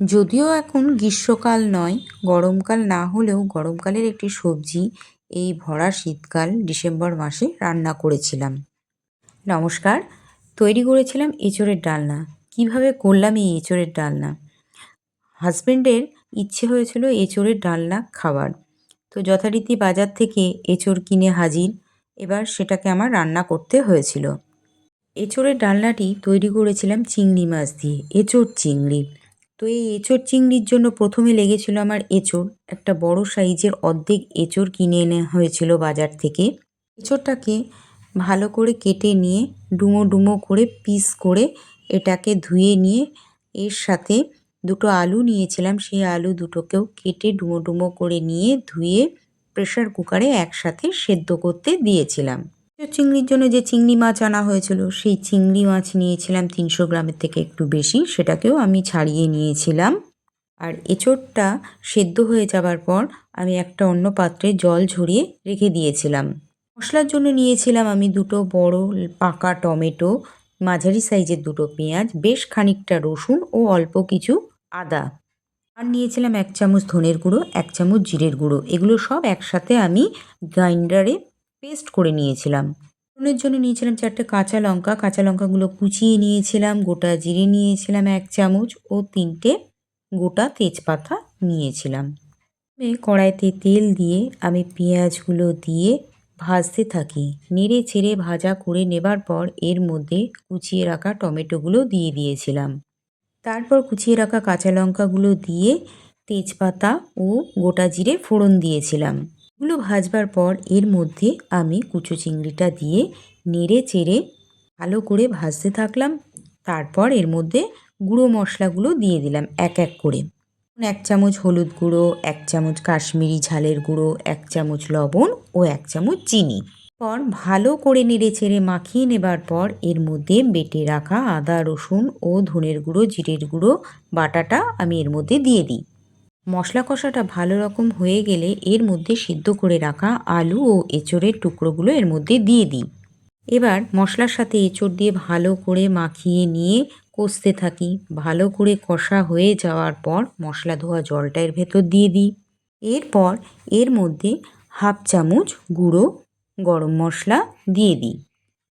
যদিও এখন গ্রীষ্মকাল নয়, গরমকাল না হলেও গরমকালের একটি সবজি এই ভরা শীতকাল ডিসেম্বর মাসে রান্না করেছিলাম। নমস্কার, তৈরি করেছিলাম এঁচোড়ের ডালনা। কীভাবে করলাম এই এঁচোড়ের ডালনা? হাজব্যান্ডের ইচ্ছে হয়েছিল এঁচোড়ের ডালনা খাবার তো যথারীতি বাজার থেকে এঁচোড় কিনে হাজির, এবার সেটাকে আমার রান্না করতে হয়েছিল। এঁচোড়ের ডালনাটি তৈরি করেছিলাম চিংড়ি মাছ দিয়ে, এঁচোড় চিংড়ি। তো এই এঁচোড় চিংড়ির জন্য প্রথমে লেগেছিল আমার এঁচোড়। একটা বড় সাইজের অর্ধেক এঁচোড় কিনে এনে হয়েছিল বাজার থেকে। এঁচোড়টাকে ভালো করে কেটে নিয়ে ডুমো ডুমো করে পিস করে এটাকে ধুয়ে নিয়ে এর সাথে দুটো আলু নিয়েছিলাম। সেই আলু দুটোকেও কেটে ডুমো ডুমো করে নিয়ে ধুয়ে প্রেশার কুকারে একসাথে সেদ্ধ করতে দিয়েছিলাম। চিংড়ির জন্য যে চিংড়ি মাছ আনা হয়েছিল, সেই চিংড়ি মাছ নিয়েছিলাম তিনশো গ্রামের থেকে একটু বেশি, সেটাকেও আমি ছাড়িয়ে নিয়েছিলাম। আর এঁচোড়টা সেদ্ধ হয়ে যাবার পর আমি একটা অন্য পাত্রে জল ঝরিয়ে রেখে দিয়েছিলাম। মশলার জন্য নিয়েছিলাম আমি দুটো বড় পাকা টমেটো, মাঝারি সাইজের দুটো পেঁয়াজ, বেশ খানিকটা রসুন ও অল্প কিছু আদা। আর নিয়েছিলাম এক চামচ ধনের গুঁড়ো, এক চামচ জিরের গুঁড়ো। এগুলো সব একসাথে আমি গ্রাইন্ডারে পেস্ট করে নিয়েছিলাম। ফোড়নের জন্য নিয়েছিলাম চারটে কাঁচা লঙ্কা। কাঁচা লঙ্কাগুলো কুচিয়ে নিয়েছিলাম, গোটা জিরে নিয়েছিলাম এক চামচ ও তিনটে গোটা তেজপাতা নিয়েছিলাম। কড়াইতে তেল দিয়ে আমি পেঁয়াজগুলো দিয়ে ভাজতে থাকি। নেড়ে ছেড়ে ভাজা করে নেবার পর এর মধ্যে কুচিয়ে রাখা টমেটোগুলো দিয়ে দিয়েছিলাম। তারপর কুচিয়ে রাখা কাঁচা লঙ্কাগুলো দিয়ে তেজপাতা ও গোটা জিরে ফোড়ন দিয়েছিলাম। এগুলো ভাজবার পর এর মধ্যে আমি কুচো চিংড়িটা দিয়ে নেড়ে চেড়ে ভালো করে ভাজতে থাকলাম। তারপর এর মধ্যে গুঁড়ো মশলাগুলো দিয়ে দিলাম এক এক করে। এক চামচ হলুদ গুঁড়ো, এক চামচ কাশ্মীরি ঝালের গুঁড়ো, এক চামচ লবণ ও এক চামচ চিনি। পর ভালো করে নেড়ে চেড়ে মাখিয়ে নেবার পর এর মধ্যে বেটে রাখা আদা, রসুন ও ধনের গুঁড়ো, জিরের গুঁড়ো, বাটাটা আমি এর মধ্যে দিয়ে দিই। মশলা কষাটা ভালো রকম হয়ে গেলে এর মধ্যে সিদ্ধ করে রাখা আলু ও এঁচড়ের টুকরোগুলো এর মধ্যে দিয়ে দিই। এবার মশলার সাথে এঁচড় দিয়ে ভালো করে মাখিয়ে নিয়ে কষতে থাকি। ভালো করে কষা হয়ে যাওয়ার পর মশলা ধোয়া জলটা এর ভেতর দিয়ে দিই। এরপর এর মধ্যে হাফ চামচ গুঁড়ো গরম মশলা দিয়ে দিই।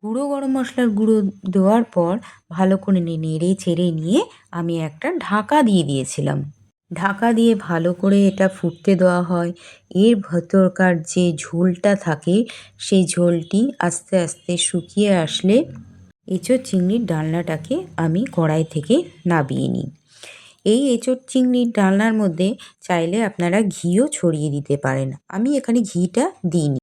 গুঁড়ো গরম মশলার গুঁড়ো দেওয়ার পর ভালো করে নেড়ে ছেড়ে নিয়ে আমি একটা ঢাকা দিয়ে দিয়েছিলাম। ঢাকা দিয়ে ভালো করে এটা ফুটতে দেওয়া হয়। এর ভেতরকার যে ঝোলটা থাকে, সেই ঝোলটি আস্তে আস্তে শুকিয়ে আসলে এঁচোর চিংড়ির ডালনাটাকে আমি কড়াই থেকে নাবিয়ে নিই। এই এঁচোর চিংড়ির ডালনার মধ্যে চাইলে আপনারা ঘিও ছড়িয়ে দিতে পারেন। আমি এখানে ঘিটা দিইনি।